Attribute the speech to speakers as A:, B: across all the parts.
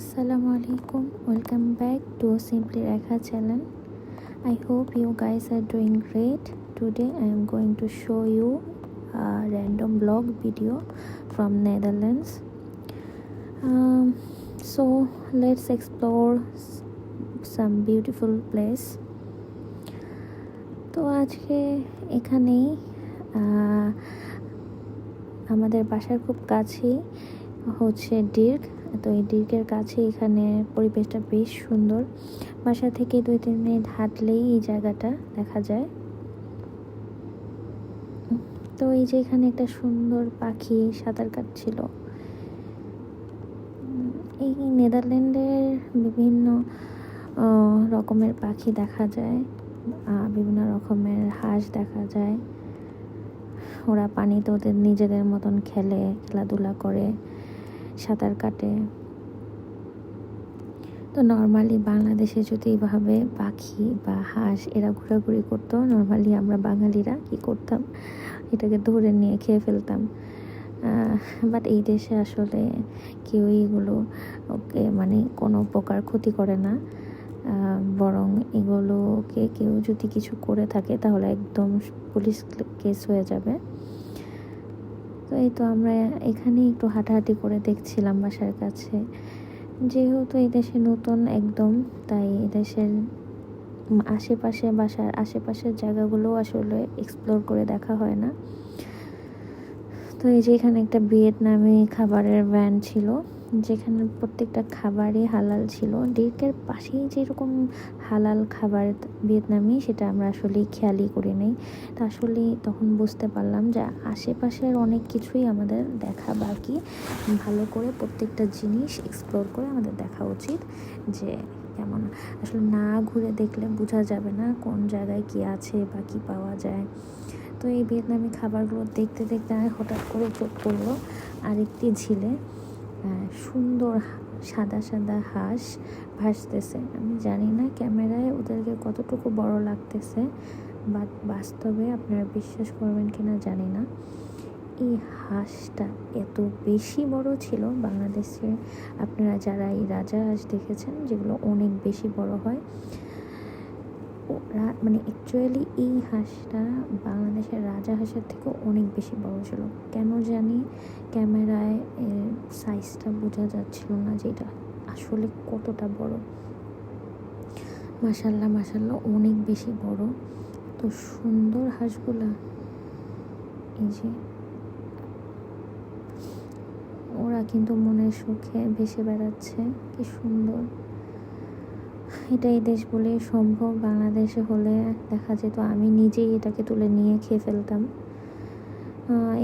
A: আসসালামু আলাইকুম welcome back to simply Rekha channel I hope you guys are doing great today I am going to show you random vlog video from Netherlands so let's explore some beautiful place তো আজকে এখানেই আমাদের বাসার খুব কাছেই হচ্ছে ডির্ক তো এই ডির্কের কাছে এখানে পরিবেশটা বেশ সুন্দর। বাসা থেকে দুই, তিন মিনিট হাঁটলেই এই জায়গাটা দেখা যায়। তো এই যে এখানে একটা সুন্দর পাখি সাঁতার কাটছিল। এই নেদারল্যান্ডের বিভিন্ন রকমের পাখি দেখা যায় বিভিন্ন রকমের হাঁস দেখা যায়। ওরা পানিতে ওদের নিজেদের মতন খেলে, খেলাধুলা করে। সাঁতার কাটে। তো নর্মালি বাংলাদেশে যদি এইভাবে পাখি বা হাঁস এরা ঘোরাঘুরি করতো নর্মালি আমরা বাঙালিরা কি করতাম? এটাকে ধরে নিয়ে খেয়ে ফেলতাম। বাট এই দেশে আসলে কেউই এগুলো, ওকে মানে কোনো প্রকার ক্ষতি করে না। বরং এগুলোকে কেউ যদি কিছু করে থাকে, তাহলে একদম পুলিশ কেস হয়ে যাবে। তো এই তো আমরা এখানে একটু হাঁটাহাঁটি করে দেখছিলাম বাসার কাছে। যেহেতু এই দেশে নতুন একদম, তাই এদেশের আশেপাশে বাসার আশেপাশের জায়গাগুলো আসলে এক্সপ্লোর করে দেখা হয় না। তো এই যে এখানে একটা ভিয়েতনামি খাবারের ভ্যান ছিল। যেখানে প্রত্যেকটা খাবারই হালাল ছিল। ডির্কের পাশেই যেরকম হালাল খাবার ভিয়েতনামি, সেটা আমরা আসলে খেয়ালই করি নাই। তা আসলে তখন বুঝতে পারলাম যে আশেপাশের অনেক কিছুই আমাদের দেখা বাকি। ভালো করে প্রত্যেকটা জিনিস এক্সপ্লোর করে আমাদের দেখা উচিত যে কেমন। আসলে না ঘুরে দেখলে বোঝা যাবে না কোন জায়গায় কি আছে বা কী পাওয়া যায়। তো এই ভিয়েতনামি খাবারগুলো দেখতে দেখতে হঠাৎ করে চোখ পড়ল আরেকটি ঝিলে। সুন্দর হা- সাদা সাদা হাঁস ভাসতেছে। আমি জানি না ক্যামেরায় ওদেরকে কতটুকু বড় লাগতেছে, বাট বাস্তবে আপনারা বিশ্বাস করবেন কি না জানি না। এই হাঁসটা এত বেশি বড় ছিল বাংলাদেশে আপনারা যারা এই রাজা হাঁস দেখেছেন, যেগুলো অনেক বেশি বড় হয় মানে অ্যাকচুয়ালি এই হাঁসটা বাংলাদেশের রাজা হাঁসের থেকেও অনেক বেশি বড় ছিল। কেন জানি ক্যামেরায় সাইজটা বোঝা যাচ্ছিল না যে এটা আসলে কতটা বড়। মাসাল্লাহ মাসাল্লাহ অনেক বেশি বড়। তো সুন্দর হাঁসগুলা। এই যে ওরা কিন্তু মনের সুখে ভেসে বেড়াচ্ছে, কি সুন্দর। এটা এই দেশ বলে সম্ভব। বাংলাদেশে হলে দেখা যেত আমি নিজেই এটাকে তুলে নিয়ে খেয়ে ফেলতাম।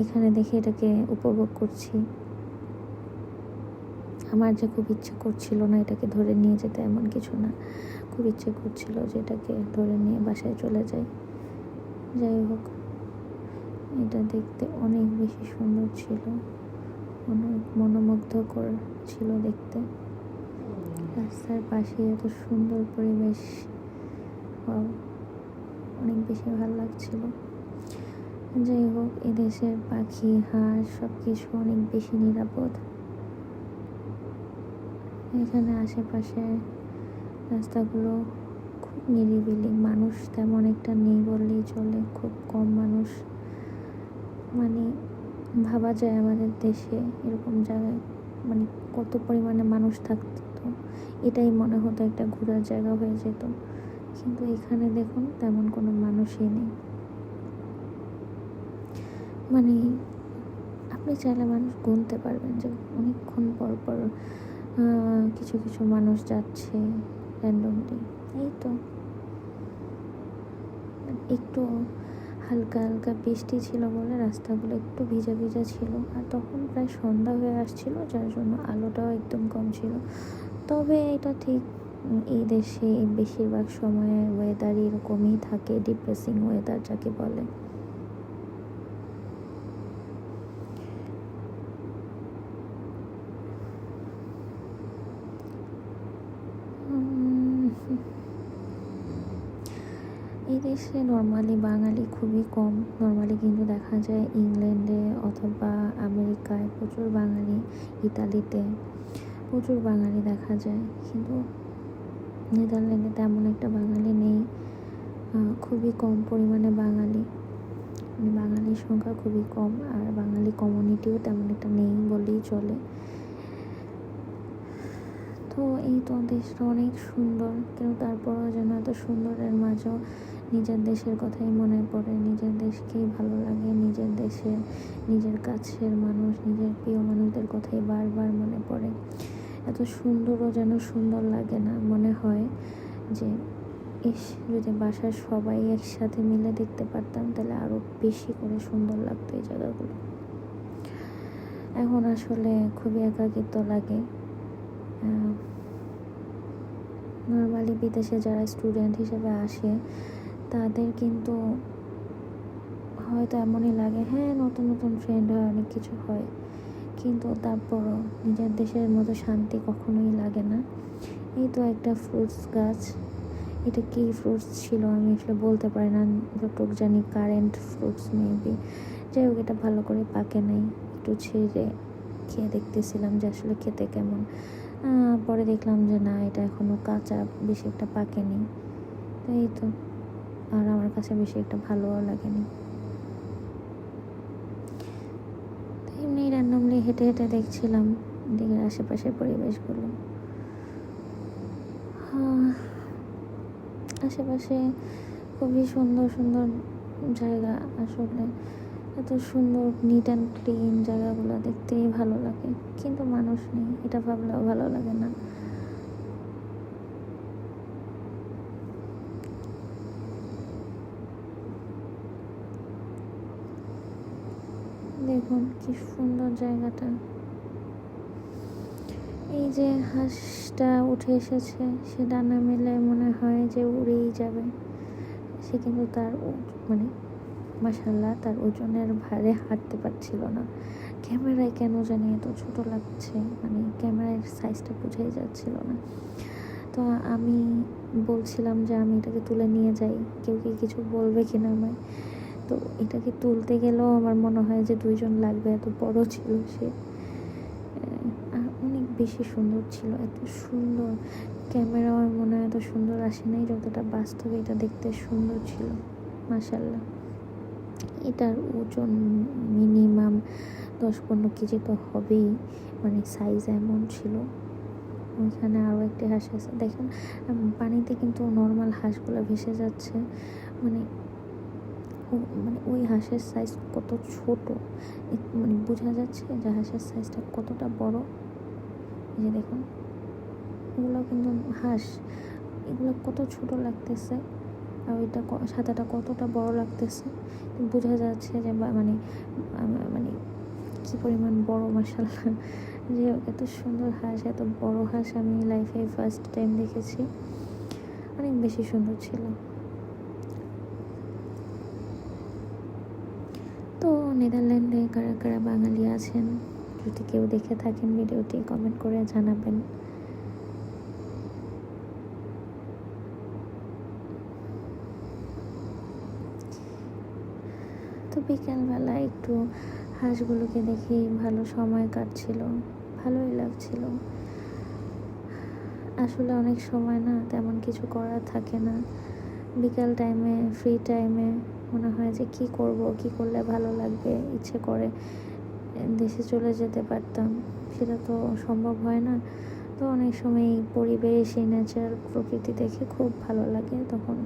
A: এখানে দেখে এটাকে উপভোগ করছি। আমার যে খুব ইচ্ছে করছিল না এটাকে ধরে নিয়ে যেতে, এমন কিছু না। খুব ইচ্ছে করছিল যে এটাকে ধরে নিয়ে বাসায় চলে যাই। যাই হোক, এটা দেখতে অনেক বেশি সুন্দর ছিল। অনেক মনোমুগ্ধকর ছিল দেখতে। রাস্তার পাশে এত সুন্দর পরিবেশ। অনেক বেশি ভালো লাগছিল। যাই হোক, এদেশের পাখি, হাঁস সব কিছু অনেক বেশি নিরাপদ। এখানে আশেপাশে রাস্তাগুলো খুব নিরিবিলি। মানুষ তেমন একটা নেই বললেই চলে, খুব কম মানুষ। মানে ভাবা যায় আমাদের দেশে এরকম জায়গায় মানে কত পরিমাণে মানুষ থাকতো। এটাই মনে হতো একটা ঘোরার জায়গা হয়ে যেত। কিন্তু এখানে দেখুন, তেমন কোনো মানুষই নেই। মানে আপনি চাইলে মানুষ গুনতে পারবেন যে অনেকক্ষণ পর পর কিছু কিছু মানুষ যাচ্ছে র্যান্ডমলি এই তো। একটু হালকা হালকা বৃষ্টি ছিল বলে রাস্তাগুলো একটু ভিজা ভিজা ছিল। আর তখন প্রায় সন্ধ্যা হয়ে আসছিল, যার জন্য আলোটাও একদম কম ছিল। তবে এটা ঠিক এই দেশে বেশিরভাগ সময়ে ওয়েদার এরকমই থাকে ডিপ্রেসিং ওয়েদার যাকে বলে। দেশে নর্মালি বাঙালি খুবই কম। নর্মালি কিন্তু দেখা যায় ইংল্যান্ডে অথবা আমেরিকায় প্রচুর বাঙালি, ইতালিতে। প্রচুর বাঙালি দেখা যায়, কিন্তু নেদারল্যান্ডে তেমন একটা বাঙালি নেই। খুবই কম পরিমাণে বাঙালি। মানে বাঙালির সংখ্যা খুবই কম, আর বাঙালি কমিউনিটিও তেমন একটা নেই বলেই চলে। তো এই তো দেশটা অনেক সুন্দর কিন্তু তারপরেও যেন এত সুন্দরের মাঝেও নিজের দেশের কথাই মনে পড়ে। নিজের দেশকেই ভালো লাগে, নিজের দেশে নিজের কাছের মানুষ, নিজের প্রিয় মানুষদের কথাই বারবার মনে পড়ে। এত সুন্দরও যেন সুন্দর লাগে না, মনে হয় যে, ইস, যদি বাসার সবাই একসাথে মিলে দেখতে পারতাম, তাহলে আরও বেশি করে সুন্দর লাগতো এই জায়গাগুলো। এখন আসলে খুবই একাকিত্ব লাগে। নর্মালি বিদেশে যারা স্টুডেন্ট হিসেবে আসে, তাদের কিন্তু হয়তো এমনই লাগে হ্যাঁ নতুন নতুন ফ্রেন্ড হয়, অনেক কিছু হয়। কিন্তু তারপরও নিজের দেশের মতো শান্তি কখনোই লাগে না। এই তো একটা ফ্রুটস গাছ। এটা কি ফ্রুটস ছিল আমি আসলে বলতে পারি না। যতটুকু জানি কারেন্ট ফ্রুটস মেবি যাই হোক, এটা ভালো করে পাকে নাই। একটু ছেড়ে খেয়ে দেখতেছিলাম যে আসলে খেতে কেমন। পরে দেখলাম যে না, এটা এখনও কাঁচা, বেশি একটা পাকেনি। তো এই তো। আর আমার কাছে বেশি একটা ভালোও লাগেনি তো এমনি র্যান্ডমলি হেঁটে হেঁটে দেখছিলাম দিকের আশেপাশের পরিবেশগুলো। আশেপাশে খুবই সুন্দর সুন্দর জায়গা আসলে। এত সুন্দর নিট অ্যান্ড ক্লিন জায়গাগুলো দেখতেই ভালো লাগে। কিন্তু মানুষ নেই, এটা ভাবলেও ভালো লাগে না। দেখুন কি সুন্দর জায়গাটা। এই যে হাঁসটা উঠে এসেছে, সে ডানা মেলে মনে হয় যে উড়েই যাবে। সে কিন্তু তার মানে মাসাল্লাহ তার ওজনের ভারে হাঁটতে পারছিল না। ক্যামেরায় কেন জানি এত ছোট লাগছে মানে ক্যামেরার সাইজটা বোঝাই যাচ্ছিল না। তো আমি বলছিলাম যে আমি এটাকে তুলে নিয়ে যাই, কেউ কি কিছু বলবে কিনা আমায়? তো এটাকে তুলতে গেলেও আমার মনে হয় যে দুইজন লাগবে, এত বড় ছিল সে। আর অনেক বেশি সুন্দর ছিল, এত সুন্দর। ক্যামেরা আমার মনে হয় এত সুন্দর আসে নাই, যতটা বাস্তবে এটা দেখতে সুন্দর ছিল মাসাল্লাহ এটার ওজন মিনিমাম দশ পনেরো কেজি তো হবেই মানে সাইজ এমন ছিল। ওইখানে আরও একটি হাঁস আছে, দেখেন পানিতে কিন্তু নর্মাল হাঁসগুলো ভেসে যাচ্ছে। মানে মানে ওই হাঁসের সাইজ কত ছোট? মানে বোঝা যাচ্ছে যে হাঁসের সাইজটা কতটা বড়? এই যে দেখুন, এগুলো কিন্তু হাঁস, এগুলো কত ছোট লাগতেছে আর ওইটা সাদাটা কতটা বড় লাগতেছে? বোঝা যাচ্ছে যে মানে মানে কী পরিমাণ বড় মাসাল্লাহ যে এত সুন্দর হাঁস, এত বড় হাঁস আমি লাইফে ফার্স্ট টাইম দেখেছি। অনেক বেশি সুন্দর ছিল। তো নেদারল্যান্ডে কারা কারা বাঙালি আছেন, যদি কেউ দেখে থাকেন ভিডিওটি কমেন্ট করে জানাবেন। তো বিকেলবেলা একটু হাঁসগুলোকে দেখেই ভালো সময় কাটছিল, ভালোই লাগছিল। আসলে অনেক সময় না তেমন কিছু করার থাকে না। বিকাল টাইমে ফ্রি টাইমে মনে হয় যে কি করব, কি করলে ভালো লাগবে, ইচ্ছে করে দেশে চলে যেতে পারতাম। সেটা তো সম্ভব হয় না। তো অনেক সময় এই পরিবেশ, এই নেচার প্রকৃতি দেখে খুব ভালো লাগে। তখন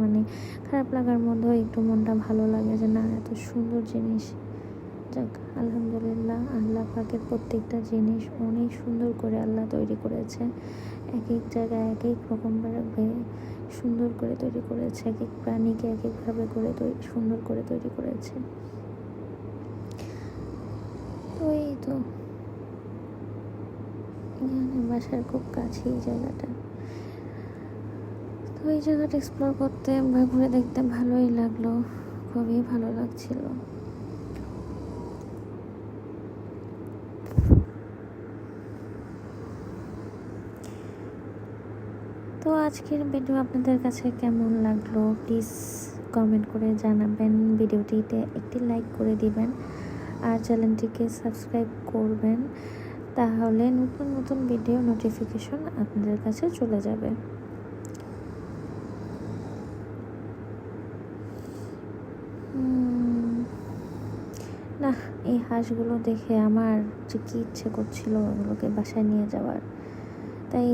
A: মানে খারাপ লাগার মধ্যেও একটু মনটা ভালো লাগে যে না, এত সুন্দর জিনিস। যাক, আলহামদুলিল্লাহ, আল্লাহ পাকের প্রত্যেকটা জিনিস অনেক সুন্দর করে আল্লাহ তৈরি করেছে। এক এক জায়গায় এক এক রকমভাবে সুন্দর করে তৈরি করেছে, এক এক প্রাণীকে এক একভাবে করে তৈরি সুন্দর করে তৈরি করেছে। তো এই তো। এখানে বাসার খুব কাছেই জায়গাটা। তো এই জায়গাটা এক্সপ্লোর করতে বা ঘুরে দেখতে ভালোই লাগল, খুবই ভালো লাগছিল তো আজকের ভিডিও আপনাদের কাছে কেমন লাগল? প্লিজ কমেন্ট করে জানাবেন। ভিডিওটিতে একটি লাইক করে দিবেন আর চ্যানেলটিকে সাবস্ক্রাইব করবেন। তাহলে নতুন নতুন ভিডিও নোটিফিকেশন আপনাদের কাছে চলে যাবে। না এই হাঁসগুলো দেখে আমার যে কী ইচ্ছে করছিল ওগুলোকে বাসায় নিয়ে যাওয়ার। তাই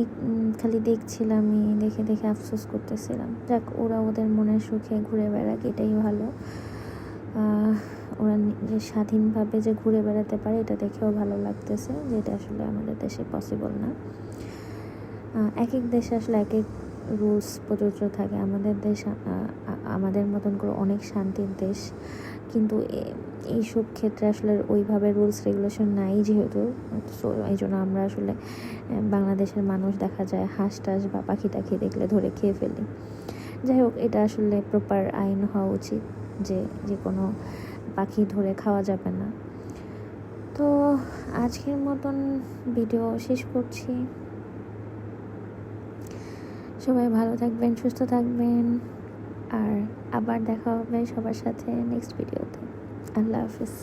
A: খালি দেখছিলাম দেখে দেখে আফসোস করতেছিলাম। যাক, ওরা ওদের মনের সুখে ঘুরে বেড়াক, এটাই ভালো। ওরা যে স্বাধীনভাবে যে ঘুরে বেড়াতে পারে, এটা দেখেও ভালো লাগতেছে যেটা আসলে আমাদের দেশে পসিবল না। এক এক দেশে আসলে এক এক রুলস প্রযোজ্য থাকে। আমাদের দেশ আমাদের মতন করে অনেক শান্তির দেশ। কিন্তু এইসব ক্ষেত্রে আসলে ওইভাবে রুলস রেগুলেশন নাই যেহেতু। সো এই জন্য আমরা আসলে বাংলাদেশের মানুষ দেখা যায় হাঁস টাস বা পাখি টাখি দেখলে ধরে খেয়ে ফেলি। যাই হোক, এটা আসলে প্রপার আইন হওয়া উচিত যে যে কোনো পাখি ধরে খাওয়া যাবে না। তো আজকের মতন ভিডিও শেষ করছি। সবাই ভালো থাকবেন, সুস্থ থাকবেন। আর আবার দেখা হবে সবার সাথে নেক্সট ভিডিওতে আল্লাহ হাফিজ।